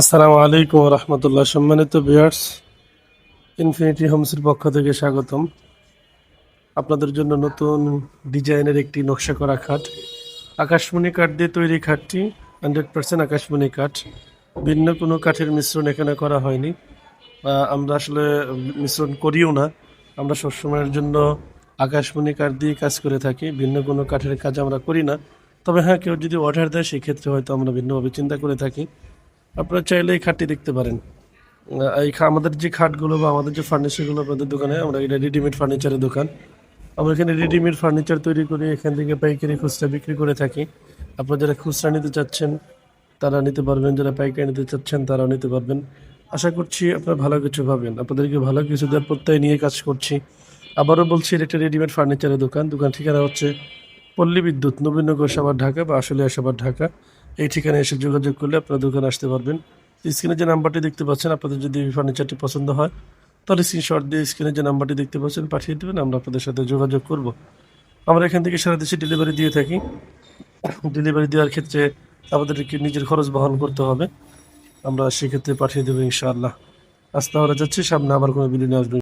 আসসালামু আলাইকুম রহমতুল্লাহ। সম্মানিত বিয়ার্স ইনফিনিটি হোমসের পক্ষ থেকে স্বাগতম। আপনাদের জন্য নতুন ডিজাইনের একটি নকশা করা খাট। আকাশমণি কাঠ দিয়ে তৈরি খাটটি হান্ড্রেড পার্সেন্ট আকাশমণি কাঠ। ভিন্ন কোনো কাঠের মিশ্রণ এখানে করা হয়নি। আমরা আসলে মিশ্রণ করিও না। আমরা সবসময়ের জন্য আকাশমণি কাঠ দিয়ে কাজ করে থাকি। ভিন্ন কোনো কাঠের কাজ আমরা করি না। তবে হ্যাঁ কেউ যদি অর্ডার দেয়, সেক্ষেত্রে হয়তো আমরা ভিন্নভাবে চিন্তা করে থাকি। আপনারা চাইলে এই খাটটি দেখতে পারেন। এই আমাদের যে খাটগুলো বা আমাদের যে ফার্নিচারগুলো আপনাদের দোকানে, আমরা এটা রেডিমেড ফার্নিচারের দোকান। আমরা এখানে রেডিমেড ফার্নিচার তৈরি করে এখান থেকে পাইকারি খুচরা বিক্রি করে থাকি। আপনারা যারা খুচরা নিতে চাচ্ছেন, তারা নিতে পারবেন। যারা পাইকারি নিতে চাচ্ছেন, তারাও নিতে পারবেন। আশা করছি আপনারা ভালো কিছু পাবেন। আপনাদেরকে ভালো কিছু দেওয়ার প্রত্যয় নিয়ে কাজ করছি। আবারও বলছি, এটা রেডিমেড ফার্নিচারের দোকান। দোকান ঠিকানা হচ্ছে পল্লী বিদ্যুৎ, নবীনগর সাভার ঢাকা বা আশুলিয়া সাভার ঢাকা। এই ঠিকানায় এসে যোগাযোগ করলে আপনারা দোকানে আসতে পারবেন। স্ক্রিনে যে নাম্বারটি দেখতে পাচ্ছেন, আপনাদের যদি ফার্নিচারটি পছন্দ হয়, তাহলে স্ক্রিনশট দিয়ে স্ক্রিনে যে নাম্বারটি দেখতে পাচ্ছেন, পাঠিয়ে দেবেন, আমরা আপনাদের সাথে যোগাযোগ করব। আমরা এখান থেকে সারা দেশে ডেলিভারি দিয়ে থাকি। ডেলিভারি দেওয়ার ক্ষেত্রে আমাদেরকে নিজের খরচ বহন করতে হবে। আমরা সেক্ষেত্রে পাঠিয়ে দেবো ইনশাআল্লাহ। আজ তাহলে যাচ্ছি, সামনে আবার কোনো নিয়ে আসবেন